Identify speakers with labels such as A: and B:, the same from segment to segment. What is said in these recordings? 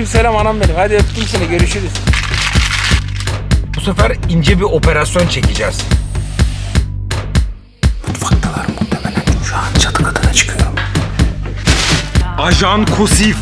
A: Aleyküm selam anam benim. Hadi öptüm seni görüşürüz.
B: Bu sefer ince bir operasyon çekeceğiz. Mutfaktalar muhtemelen. Şu an çatı katına çıkıyorum. Ajan Kusif.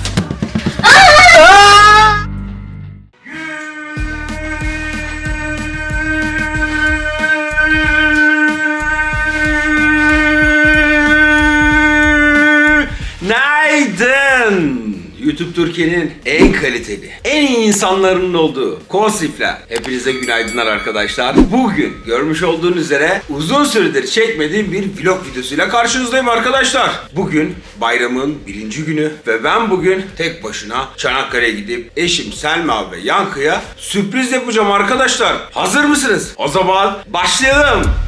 A: Günaydın. YouTube Türkiye'nin en kaliteli, en iyi insanların olduğu konsifler. Hepinize günaydınlar arkadaşlar. Bugün görmüş olduğunuz üzere uzun süredir çekmediğim bir vlog videosuyla karşınızdayım arkadaşlar. Bugün bayramın birinci günü ve ben bugün tek başına Çanakkale'ye gidip eşim Selma ve Yankı'ya sürpriz yapacağım arkadaşlar. Hazır mısınız? O zaman başlayalım.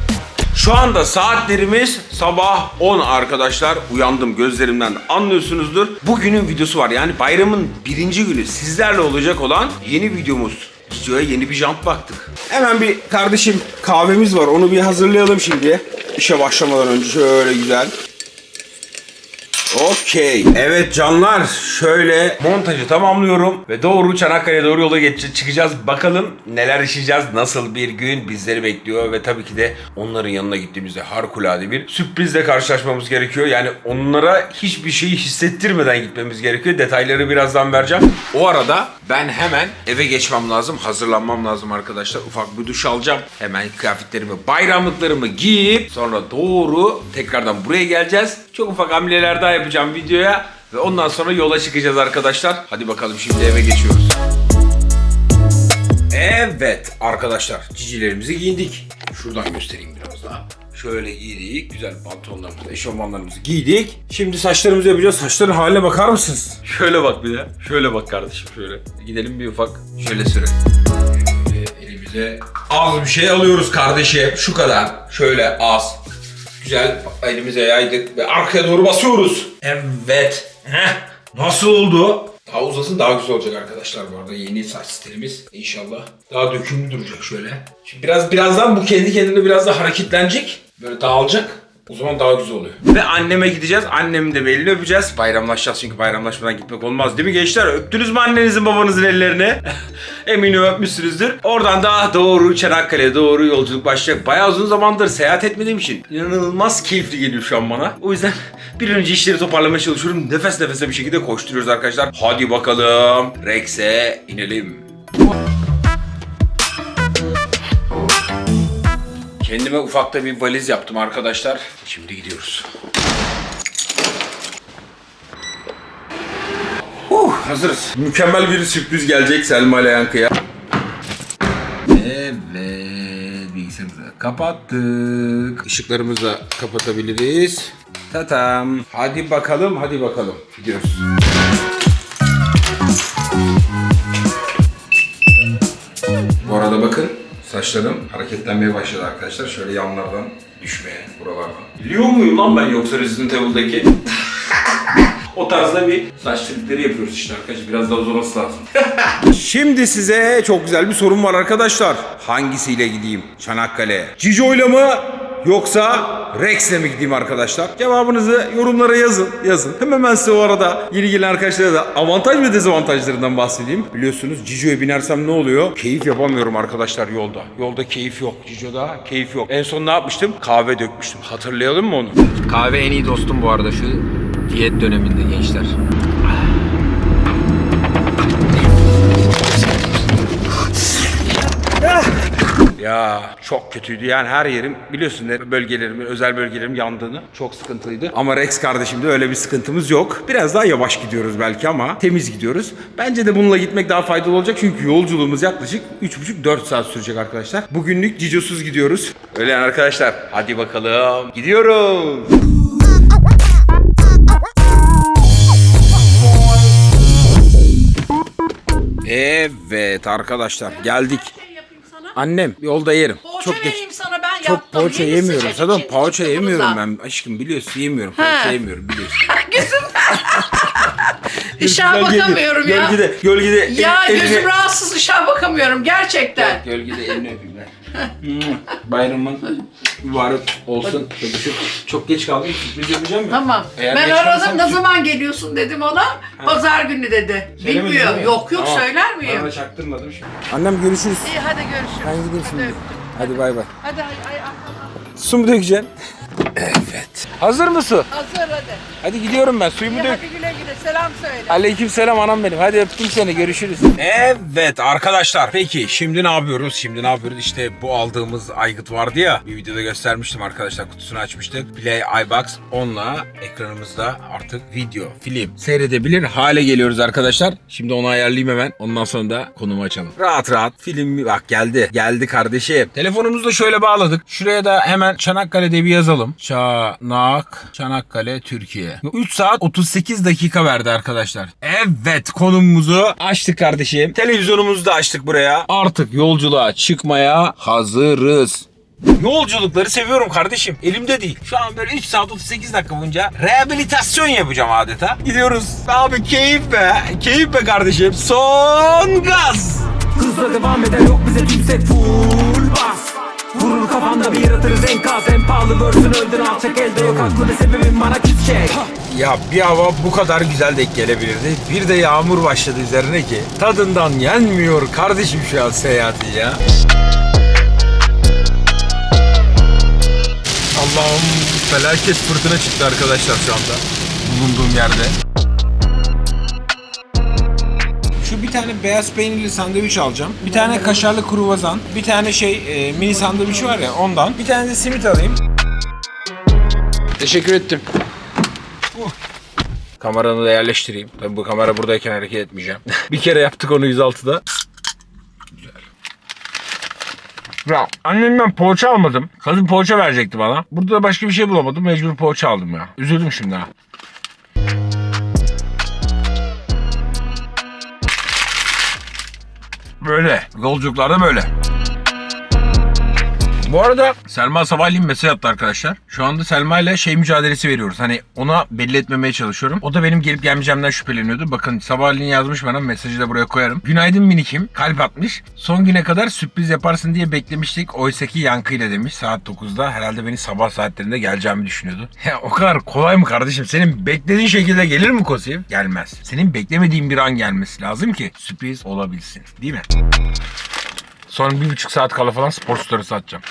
A: Şu anda saatlerimiz sabah 10 arkadaşlar. Uyandım gözlerimden anlıyorsunuzdur. Bugünün videosu var yani bayramın birinci günü sizlerle olacak olan yeni videomuz. Videoya yeni bir jant baktık. Hemen bir kardeşim kahvemiz var onu bir hazırlayalım şimdi. İşe başlamadan önce şöyle güzel. Okey. Evet canlar şöyle montajı tamamlıyorum ve doğru Çanakkale'ye doğru yola geç çıkacağız. Bakalım neler yaşayacağız, nasıl bir gün bizleri bekliyor ve tabii ki de onların yanına gittiğimizde harikulade bir sürprizle karşılaşmamız gerekiyor. Yani onlara hiçbir şeyi hissettirmeden gitmemiz gerekiyor. Detayları birazdan vereceğim. O arada ben hemen eve geçmem lazım, hazırlanmam lazım arkadaşlar. Ufak bir duş alacağım. Hemen kıyafetlerimi, bayramlıklarımı giyip sonra doğru tekrardan buraya geleceğiz. Çok ufak hamleler daha yapacağım videoya ve ondan sonra yola çıkacağız arkadaşlar. Hadi bakalım şimdi eve geçiyoruz. Evet arkadaşlar cicilerimizi giyindik. Şuradan göstereyim biraz daha. Şöyle giydik. Güzel pantolonlarımızı, eşofmanlarımızı giydik. Şimdi saçlarımızı yapacağız. Saçların haline bakar mısınız? Şöyle bak bir de. Şöyle bak kardeşim şöyle. Gidelim bir ufak. Şöyle sürelim. Elimize az bir şey alıyoruz kardeşim. Şu kadar. Şöyle az. Güzel elimize yaydık ve arkaya doğru basıyoruz. Evet. Heh. Nasıl oldu? Daha uzasın daha güzel olacak arkadaşlar bu arada yeni saç stilimiz inşallah. Daha dökümlü duracak şöyle. Şimdi biraz birazdan bu kendi kendine biraz da hareketlenecek. Böyle dağılacak. O zaman daha güzel oluyor. Ve anneme gideceğiz. Annemin de belini öpeceğiz. Bayramlaşacağız çünkü bayramlaşmadan gitmek olmaz değil mi gençler? Öptünüz mü annenizin babanızın ellerini? Eminim öpmüşsünüzdür. Oradan daha doğru Çanakkale'ye doğru yolculuk başlayacak. Bayağı uzun zamandır seyahat etmediğim için inanılmaz keyifli geliyor şu an bana. O yüzden bir önce işleri toparlamaya çalışıyorum. Nefes nefese bir şekilde koşturuyoruz arkadaşlar. Hadi bakalım Rex'e inelim. Kendime ufakta bir valiz yaptım arkadaşlar. Şimdi gidiyoruz. Huh, hazırız. Mükemmel bir sürpriz gelecek Selma ile Yankı'ya. Evet, bilgisayarımızı kapattık. Işıklarımızı da kapatabiliriz. Tatam. Hadi bakalım, hadi bakalım. Gidiyoruz. Bu arada bakın saçlarım hareketlenmeye başladı arkadaşlar. Şöyle yanlardan düşmeye buralardan. Biliyor muyum lan ben yoksa Resident Evil'daki? o tarzda bir saç trikleri yapıyoruz işte arkadaşlar. Biraz daha uzaması lazım. Şimdi size çok güzel bir sorum var arkadaşlar. Hangisiyle gideyim Çanakkale? Cico'yla mı yoksa Rex'le mi gideyim arkadaşlar? Cevabınızı yorumlara yazın. Yazın. Hemen ben size o arada yeni gelen arkadaşlara da avantaj ve dezavantajlarından bahsedeyim. Biliyorsunuz Cico'ya binersem ne oluyor? Keyif yapamıyorum arkadaşlar yolda. Yolda keyif yok. Cico'da keyif yok. En son ne yapmıştım? Kahve dökmüştüm. Hatırlayalım mı onu?
B: Kahve en iyi dostum bu arada şu diyet döneminde gençler.
A: Ya çok kötüydü yani her yerim biliyorsun ne bölgelerimin özel bölgelerim yandığını çok sıkıntılıydı. Ama Rex kardeşimde öyle bir sıkıntımız yok. Biraz daha yavaş gidiyoruz belki ama temiz gidiyoruz. Bence de bununla gitmek daha faydalı olacak çünkü yolculuğumuz yaklaşık 3,5-4 saat sürecek arkadaşlar. Bugünlük cicosuz gidiyoruz. Öyle yani arkadaşlar hadi bakalım gidiyoruz. Evet arkadaşlar geldik. Annem yolda yerim.
C: Poğaça
A: çok geç.
C: vereyim sana ben
A: Çok
C: yaptım.
A: poğaça
C: Yeni
A: yemiyorum.
C: sıcacık
A: Zaten poğaça
C: çıktı
A: yemiyorum
C: bundan.
A: ben. Aşkım biliyorsun yemiyorum. Poğaça yemiyorum biliyorsun.
C: Işığa
A: Gölgede-
C: bakamıyorum ya.
A: Gölgede, gölgede.
C: Ya
A: el-
C: gözüm
A: eline-
C: rahatsız ışığa bakamıyorum gerçekten.
A: Gölgede elini öpeyim ben. Bayramın mübarek olsun. Çok, çok geç kaldım. Sürpriz yapacağım mı?
C: Tamam.
A: Eğer
C: ben
A: geç
C: aradım
A: kalırsam-
C: ne zaman geliyorsun dedim ona. Pazar günü dedi.
A: Söylemedin
C: Bilmiyor.
A: değil mi?
C: Yok yok
A: Tamam.
C: söyler
A: Ben
C: miyim?
A: de çaktırmadım şimdi. Annem görüşürüz.
C: İyi hadi görüşürüz.
A: Ben gideyim şimdi.
C: Öptüm.
A: Hadi bay bay.
C: Hadi ay, ay, ay.
A: Su mu dökeceksin? Evet. Hazır mı su?
C: Hazır hadi.
A: Hadi gidiyorum ben. Suyumu
C: İyi
A: dök.
C: hadi güle güle selam söyle.
A: Aleyküm selam anam benim. Hadi öptüm seni. Görüşürüz. Evet arkadaşlar. Peki şimdi ne yapıyoruz? Şimdi ne yapıyoruz? İşte bu aldığımız aygıt vardı ya. Bir videoda göstermiştim arkadaşlar. Kutusunu açmıştık. Play iBox onunla ekranımızda artık video, film seyredebilir hale geliyoruz arkadaşlar. Şimdi onu ayarlayayım hemen. Ondan sonra da konumu açalım. Rahat rahat film bak geldi. Geldi kardeşim. Telefonumuzu da şöyle bağladık. Şuraya da hemen Çanakkale'de bir yazalım. Çanak, Çanakkale, Türkiye. 3 saat 38 dakika verdi arkadaşlar. Evet konumumuzu açtık kardeşim. Televizyonumuzu da açtık buraya. Artık yolculuğa çıkmaya hazırız. Yolculukları seviyorum kardeşim. Elimde değil. Şu an böyle 3 saat 38 dakika boyunca rehabilitasyon yapacağım adeta. Gidiyoruz. Abi keyif be. Keyif be kardeşim. Son gaz.
B: Hızla devam eder yok bize kimse full bas Vurur kafanda bir yaratırız enkaz En pahalı version öldür alçak elde yok haklı ve sebebin bana şey
A: Ya bir hava bu kadar güzel denk gelebilirdi. Bir de yağmur başladı üzerine ki. Tadından yenmiyor kardeşim şu an seyahati ya. Allah'ım felaket fırtına çıktı arkadaşlar şu anda. Bulunduğum yerde. Şu bir tane beyaz peynirli sandviç alacağım. Bir tane kaşarlı kruvazan. Bir tane şey e, mini sandviç var ya ondan. Bir tane de simit alayım. Teşekkür ettim. Kameranı da yerleştireyim. Tabii bu kamera buradayken hareket etmeyeceğim. bir kere yaptık onu 106'da. Güzel. Ya annemden poğaça almadım. Kadın poğaça verecekti bana. Burada da başka bir şey bulamadım. Mecbur poğaça aldım ya. Üzüldüm şimdi ha. Böyle. Yolculuklarda böyle. Bu arada Selma sabahleyin mesaj attı arkadaşlar. Şu anda Selma ile şey mücadelesi veriyoruz. Hani ona belli etmemeye çalışıyorum. O da benim gelip gelmeyeceğimden şüpheleniyordu. Bakın sabahleyin yazmış bana mesajı da buraya koyarım. Günaydın minikim. Kalp atmış. Son güne kadar sürpriz yaparsın diye beklemiştik. Oysaki yankıyla demiş saat 9'da. Herhalde beni sabah saatlerinde geleceğimi düşünüyordu. Ya o kadar kolay mı kardeşim? Senin beklediğin şekilde gelir mi Kosif? Gelmez. Senin beklemediğin bir an gelmesi lazım ki sürpriz olabilsin. Değil mi? Son bir buçuk saat kala falan spor story'si atacağım.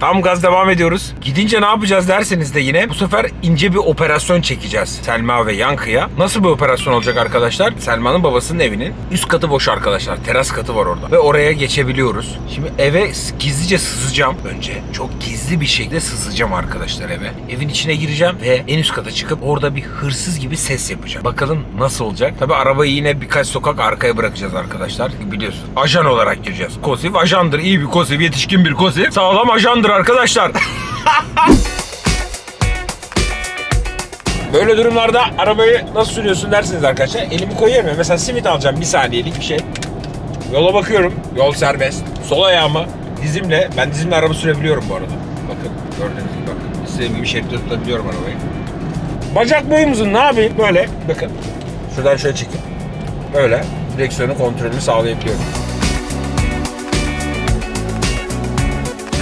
A: Tam gaz devam ediyoruz. Gidince ne yapacağız derseniz de yine bu sefer ince bir operasyon çekeceğiz Selma ve Yankı'ya. Nasıl bir operasyon olacak arkadaşlar? Selma'nın babasının evinin üst katı boş arkadaşlar. Teras katı var orada. Ve oraya geçebiliyoruz. Şimdi eve gizlice sızacağım önce. Çok gizli bir şekilde sızacağım arkadaşlar eve. Evin içine gireceğim ve en üst kata çıkıp orada bir hırsız gibi ses yapacağım. Bakalım nasıl olacak? Tabi arabayı yine birkaç sokak arkaya bırakacağız arkadaşlar. Biliyorsun. Ajan olarak gireceğiz. Kosif ajandır. iyi bir kosif. Yetişkin bir kosif. Sağlam ajandır arkadaşlar. Böyle durumlarda arabayı nasıl sürüyorsun dersiniz arkadaşlar. Elimi koyuyorum ya. Mesela simit alacağım bir saniyelik bir şey. Yola bakıyorum. Yol serbest. Sol ayağımı dizimle, ben dizimle araba sürebiliyorum bu arada. Bakın gördüğünüz gibi bakın. İstediğim gibi şeritte tutabiliyorum arabayı. Bacak boyumuzun ne yapayım? Böyle bakın. Şuradan şöyle çekip böyle direksiyonun kontrolünü sağlayabiliyorum.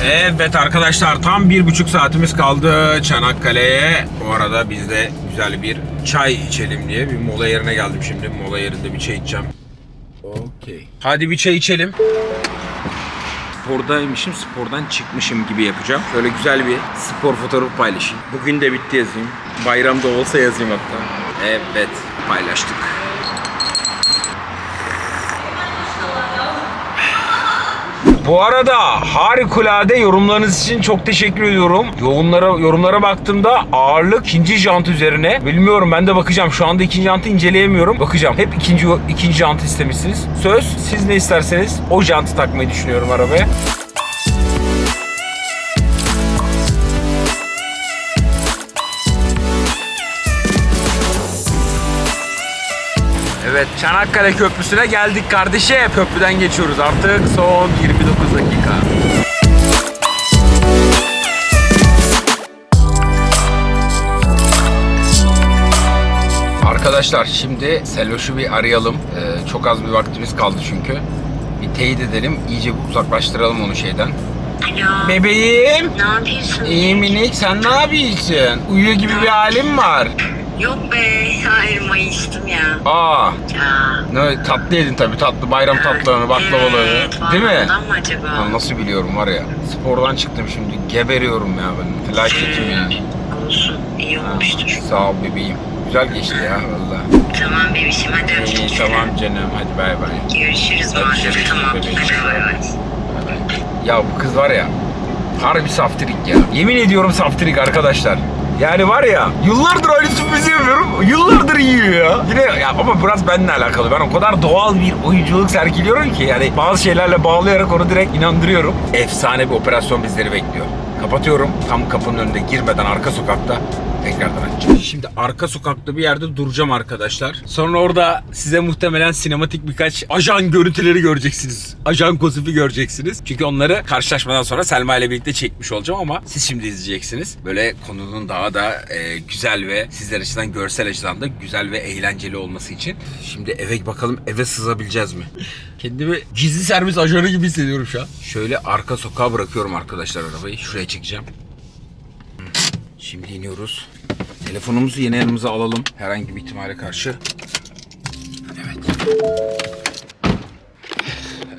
A: Evet arkadaşlar tam bir buçuk saatimiz kaldı Çanakkale'ye. Bu arada biz de güzel bir çay içelim diye bir mola yerine geldim şimdi. Mola yerinde bir çay içeceğim. Okey. Hadi bir çay içelim. Spordaymışım, spordan çıkmışım gibi yapacağım. Şöyle güzel bir spor fotoğrafı paylaşayım. Bugün de bitti yazayım. Bayramda olsa yazayım hatta. Evet, paylaştık. Bu arada harikulade yorumlarınız için çok teşekkür ediyorum. Yorumlara, yorumlara baktığımda ağırlık ikinci jant üzerine. Bilmiyorum ben de bakacağım. Şu anda ikinci jantı inceleyemiyorum. Bakacağım. Hep ikinci ikinci jantı istemişsiniz. Söz siz ne isterseniz o jantı takmayı düşünüyorum arabaya. Evet Çanakkale Köprüsü'ne geldik kardeşim. Köprüden geçiyoruz artık son 29 dakika. Arkadaşlar şimdi Seloş'u bir arayalım. Ee, çok az bir vaktimiz kaldı çünkü. Bir teyit edelim. iyice uzaklaştıralım onu şeyden.
D: Alo.
A: Bebeğim.
D: Ne yapıyorsun?
A: İyi minik. Sen ne yapıyorsun? Uyuyor gibi bir halin var.
D: Yok be. Hayır mayıştım ya.
A: Aa,
D: Ya.
A: ne tatlı yedin tabii tatlı bayram tatlılarını, baklavaları.
D: Evet,
A: Değil mi?
D: Ondan mı acaba?
A: Lan nasıl biliyorum var ya. Spordan çıktım şimdi geberiyorum ya ben. Felaketim ya.
D: Olsun. İyi
A: Ha,
D: olmuştur.
A: Sağ ol bebeğim. Güzel geçti ya valla.
D: Tamam bebişim hadi öptüm
A: İyi
D: seni.
A: tamam canım hadi bay bay.
D: Görüşürüz
A: Hadi
D: madem.
A: görüşürüz
D: Tamam.
A: bebeğim.
D: Hadi bay bay.
A: Ya bu kız var ya harbi saftirik ya. Yemin ediyorum saftirik arkadaşlar. Yani var ya yıllardır aynı sürprizi yapıyorum. Yıllardır yiyor ya. Yine ya ama biraz benimle alakalı. Ben o kadar doğal bir oyunculuk sergiliyorum ki yani bazı şeylerle bağlayarak onu direkt inandırıyorum. Efsane bir operasyon bizleri bekliyor. Kapatıyorum. Tam kapının önünde girmeden arka sokakta tekrardan açacağım. Şimdi arka sokakta bir yerde duracağım arkadaşlar. Sonra orada size muhtemelen sinematik birkaç ajan görüntüleri göreceksiniz. Ajan kozifi göreceksiniz. Çünkü onları karşılaşmadan sonra Selma ile birlikte çekmiş olacağım ama siz şimdi izleyeceksiniz. Böyle konunun daha da e, güzel ve sizler açıdan görsel açıdan da güzel ve eğlenceli olması için. Şimdi eve bakalım eve sızabileceğiz mi? Kendimi gizli servis ajanı gibi hissediyorum şu an. Şöyle arka sokağa bırakıyorum arkadaşlar arabayı. Şuraya çekeceğim. Şimdi iniyoruz. Telefonumuzu yine yanımıza alalım. Herhangi bir ihtimale karşı. Evet.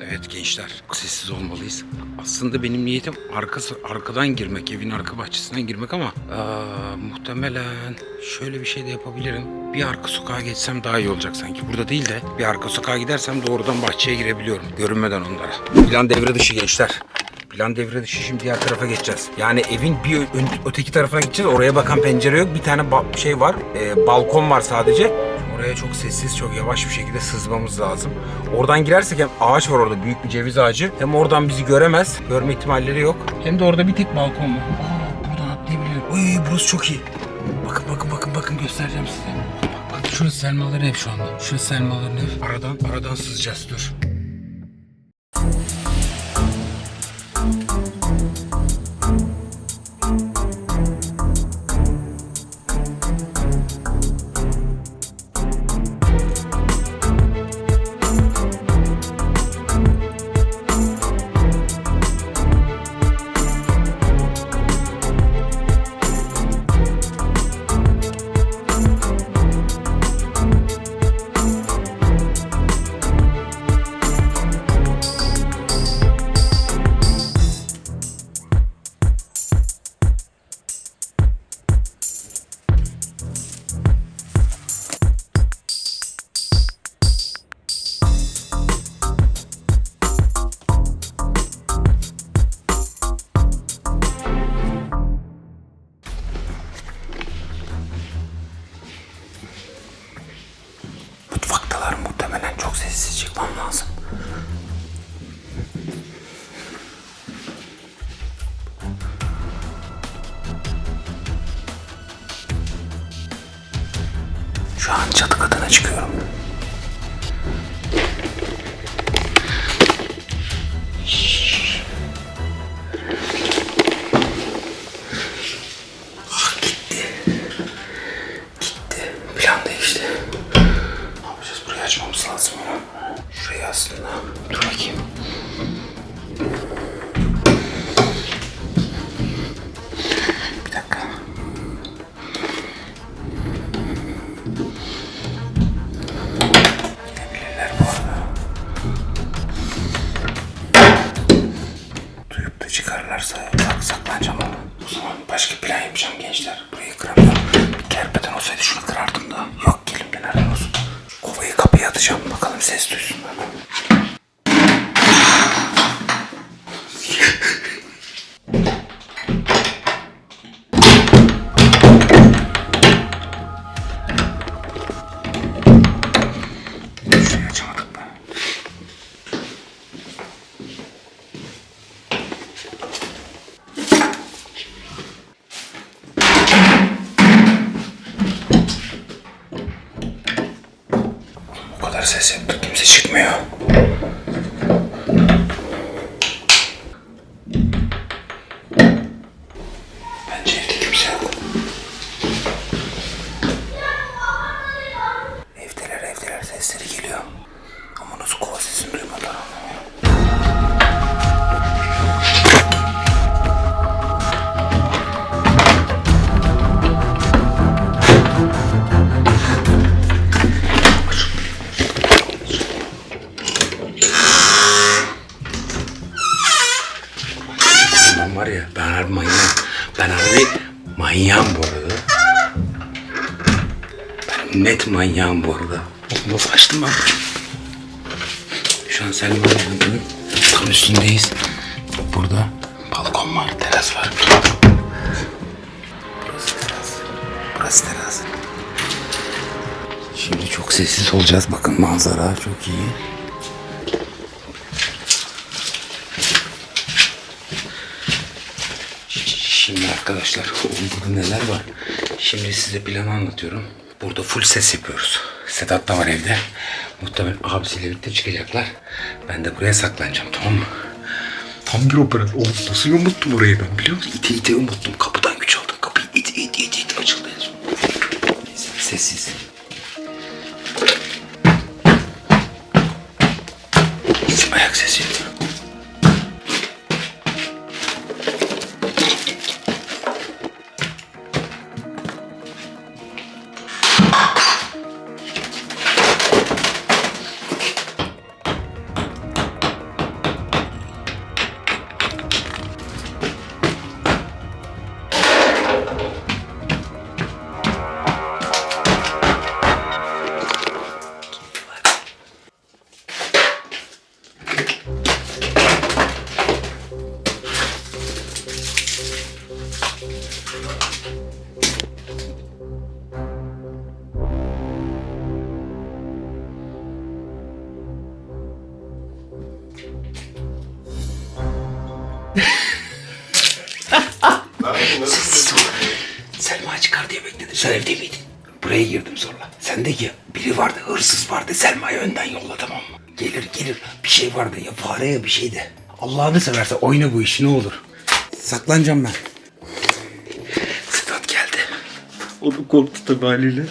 A: Evet gençler. Sessiz olmalıyız. Aslında benim niyetim arkası, arkadan girmek, evin arka bahçesinden girmek ama aa, muhtemelen şöyle bir şey de yapabilirim. Bir arka sokağa geçsem daha iyi olacak sanki. Burada değil de bir arka sokağa gidersem doğrudan bahçeye girebiliyorum. Görünmeden onlara. Plan devre dışı gençler. Plan devre dışı şimdi diğer tarafa geçeceğiz. Yani evin bir ön- öteki tarafına gideceğiz. Oraya bakan pencere yok. Bir tane şey var. e, balkon var sadece. Oraya çok sessiz, çok yavaş bir şekilde sızmamız lazım. Oradan girersek hem ağaç var orada. Büyük bir ceviz ağacı. Hem oradan bizi göremez. Görme ihtimalleri yok. Hem de orada bir tek balkon var. Aa, buradan atlayabilirim. Uy burası çok iyi. Bakın bakın bakın bakın göstereceğim size. Bak bak şurası Selmaların ev şu anda. Şurası Selmaların ev. Aradan aradan sızacağız dur. Şu an çatı katına çıkıyorum. Çıkarlarsa sak saklanacağım ama. O zaman başka plan yapacağım gençler. Burayı kıramıyorum. Kerpeten olsaydı şunu kırardım da. Yok elimde nereden olsun. Kovayı kapıya atacağım. Bakalım ses duysunlar. Şu an Selma Hanım'ın tam üstündeyiz. Burada balkon var, teras var. Burası teras. Burası teras. Şimdi çok sessiz olacağız. Bakın manzara çok iyi. Şimdi arkadaşlar burada neler var? Şimdi size planı anlatıyorum. Burada full ses yapıyoruz. Sedat da var evde. Muhtemelen abisiyle birlikte çıkacaklar. Ben de buraya saklanacağım tamam mı? Tam bir operasyon. Oğlum nasıl unuttum orayı ben biliyor musun? İte ite unuttum. Kapıdan güç aldım. Kapıyı ite ite ite ite açıldı en son. Sessiz. Ayak sesi yapıyorum. Diye bekledim. Sen evde miydin? Buraya girdim zorla. Sendeki biri vardı, hırsız vardı. Selma'yı önden yolla tamam mı? Gelir gelir bir şey vardı ya fare ya bir şeydi. Allah'ını severse oyna bu işi ne olur. Saklanacağım ben. Sedat geldi. O da korktu tabii haliyle.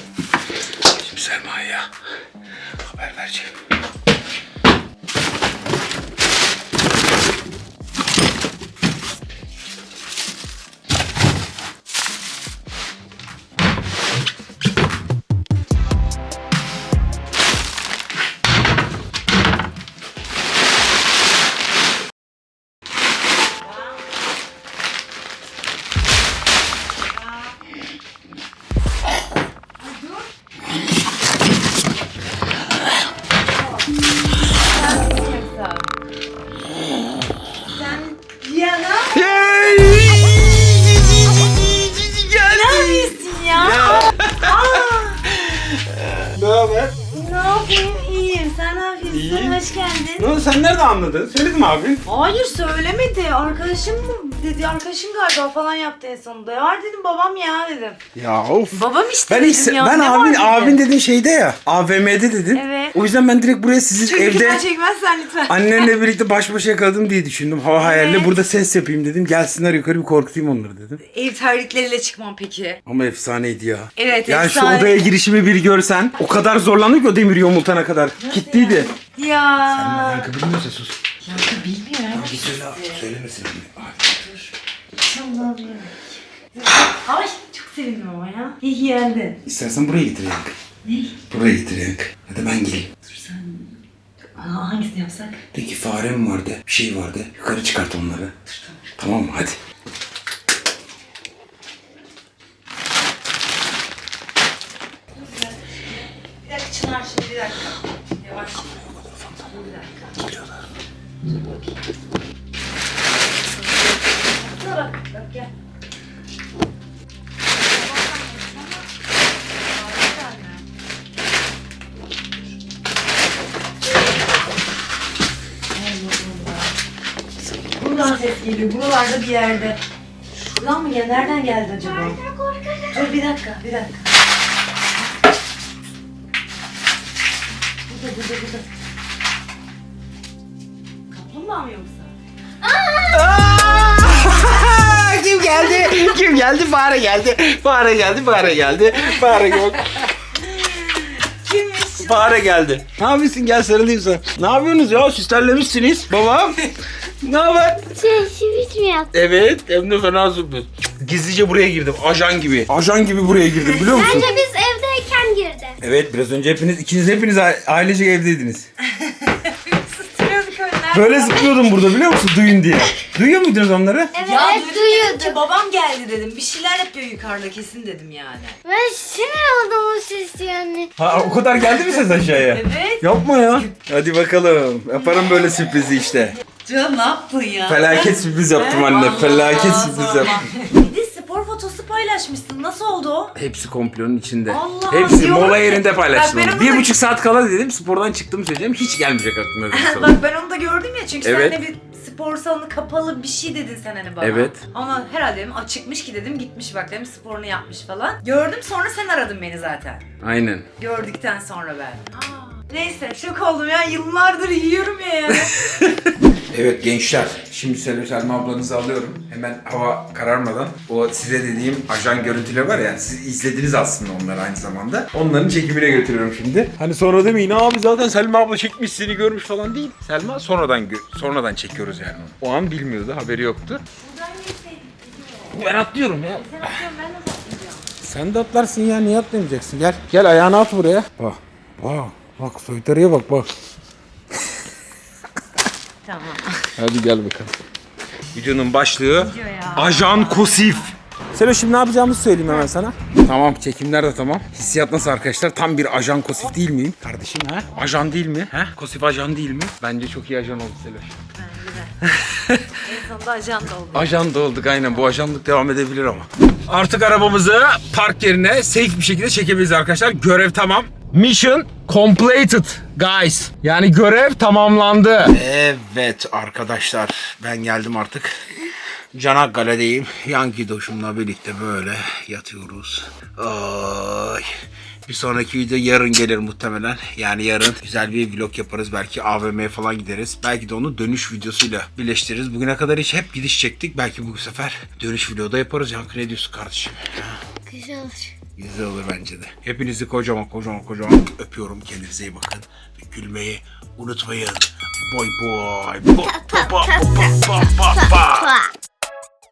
E: Dedi. Arkadaşım galiba falan yaptı en sonunda. Ya dedim babam ya dedim.
A: Ya of.
E: Babam işte
A: Ben
E: dedim
A: ilk,
E: ya.
A: ben
E: ne
A: abin,
E: var
A: abin dediğin şeyde ya. AVM'de dedin.
E: Evet.
A: O yüzden ben direkt buraya sizin
E: Çünkü
A: evde
E: sen çekmezsen lütfen.
A: annenle birlikte baş başa yakaladım diye düşündüm. Hava hayalle
E: Evet.
A: burada ses yapayım dedim. Gelsinler yukarı bir korkutayım onları dedim.
E: Ev terlikleriyle çıkmam peki.
A: Ama efsaneydi ya.
E: Evet,
A: Ya
E: efsane.
A: şu odaya girişimi bir görsen. O kadar zorlandık o demir yumultana kadar. Gittiydi.
E: Ya.
A: Yankı bilmiyorsa sus.
E: Yankı bilmiyor.
A: Bir söyle, söylemesin.
E: Ay çok sevindim ama ya. İyi ki geldin.
A: İstersen buraya getir Yankı.
E: Ne?
A: Buraya getir Yankı. Hadi ben geleyim.
E: Aa, hangisini yapsak?
A: De ki fare mi vardı? Bir şey vardı. Yukarı çıkart onları. Tamam mı? Hadi.
E: Geliyor. Buralarda bir yerde. Şuradan mı gel? Nereden geldi acaba? Dur bir dakika, bir dakika. Burada, burada, burada. Kaplumbağa mı yoksa?
A: Kim geldi? Kim geldi? Fare geldi. Fare geldi. Fare geldi. Fare yok.
E: Kimmiş?
A: Fare geldi. Ne yapıyorsun? Gel sarılayım sana. Ne yapıyorsunuz ya? Süslerlemişsiniz. Babam. Ne haber?
F: Sen sivit mi yaptın?
A: Evet. Hem de fena sürpriz. Gizlice buraya girdim. Ajan gibi. Ajan gibi buraya girdim biliyor musun?
F: Bence biz evdeyken girdi.
A: Evet biraz önce hepiniz ikiniz hepiniz ailecek evdeydiniz. Böyle zıplıyordum burada biliyor musun? Duyun diye. Duyuyor muydunuz onları?
F: Evet,
E: Ya
F: evet duyuyordum.
E: ki babam geldi dedim. Bir şeyler yapıyor yukarıda kesin dedim yani.
F: Ben sinir oldum o ses yani.
A: Ha, o kadar geldi mi ses aşağıya?
E: Evet.
A: Yapma ya. Hadi bakalım. Yaparım böyle sürprizi işte.
E: Can ne yaptın ya?
A: Felaket sürpriz yaptım anne.
E: Vallahi
A: Felaket
E: sorma.
A: sürpriz yaptım.
E: Bir de spor fotosu paylaşmışsın. Nasıl oldu o?
A: Hepsi komplonun içinde.
E: Allah,
A: Hepsi
E: diyorum
A: mola
E: ki-
A: yerinde paylaştım.
E: Bak ben
A: onu.
E: onu
A: Bir
E: da-
A: buçuk saat kala dedim spordan çıktım söyleyeceğim. Hiç gelmeyecek aklıma dedim sana.
E: Bak ben onu da gördüm ya çünkü
A: Evet.
E: sen de bir spor salonu kapalı bir şey dedin sen hani bana.
A: Evet.
E: Ama herhalde dedim açıkmış ki dedim gitmiş bak dedim sporunu yapmış falan. Gördüm sonra sen aradın beni zaten.
A: Aynen.
E: Gördükten sonra ben. Aa, neyse şok oldum ya yıllardır yiyorum ya yani.
A: Evet gençler, şimdi Selim Selma ablanızı alıyorum. Hemen hava kararmadan o size dediğim ajan görüntüler var ya, siz izlediniz aslında onları aynı zamanda. Onların çekimine götürüyorum şimdi. Hani sonra demeyin abi zaten Selma abla çekmiş seni görmüş falan değil. Selma sonradan sonradan çekiyoruz yani onu. O an bilmiyordu, haberi yoktu. Ben atlıyorum ya. Sen de atlarsın ya, niye atlamayacaksın? Gel, gel ayağını at buraya. Bak, bak, bak soytarıya bak bak.
E: Tamam.
A: Hadi gel bakalım. Videonun başlığı
E: ya.
A: Ajan Kosif. Selo şimdi ne yapacağımızı söyleyeyim hemen sana. Tamam çekimler de tamam. Hissiyat nasıl arkadaşlar? Tam bir ajan Kosif değil miyim? Kardeşim ha? Ajan değil mi? Ha? Kosif ajan değil mi? Bence çok iyi ajan oldu Selo.
E: En sonunda ajan da oldu.
A: Ajan da olduk aynen. Bu ajanlık devam edebilir ama. Artık arabamızı park yerine safe bir şekilde çekebiliriz arkadaşlar. Görev tamam. Mission completed guys. Yani görev tamamlandı. Evet arkadaşlar ben geldim artık. Çanakkale'deyim. Yankee doşumla birlikte böyle yatıyoruz. Ay. Bir sonraki video yarın gelir muhtemelen. Yani yarın güzel bir vlog yaparız. Belki AVM'ye falan gideriz. Belki de onu dönüş videosuyla birleştiririz. Bugüne kadar hiç hep gidiş çektik. Belki bu sefer dönüş videoda yaparız. Yankı ne diyorsun kardeşim?
F: Güzel olur.
A: Güzel olur bence de. Hepinizi kocaman kocaman kocaman öpüyorum. Kendinize iyi bakın. Ve gülmeyi unutmayın. Boy boy. Bo, bo, bo, bo, bo, bo, bo.
F: Pa.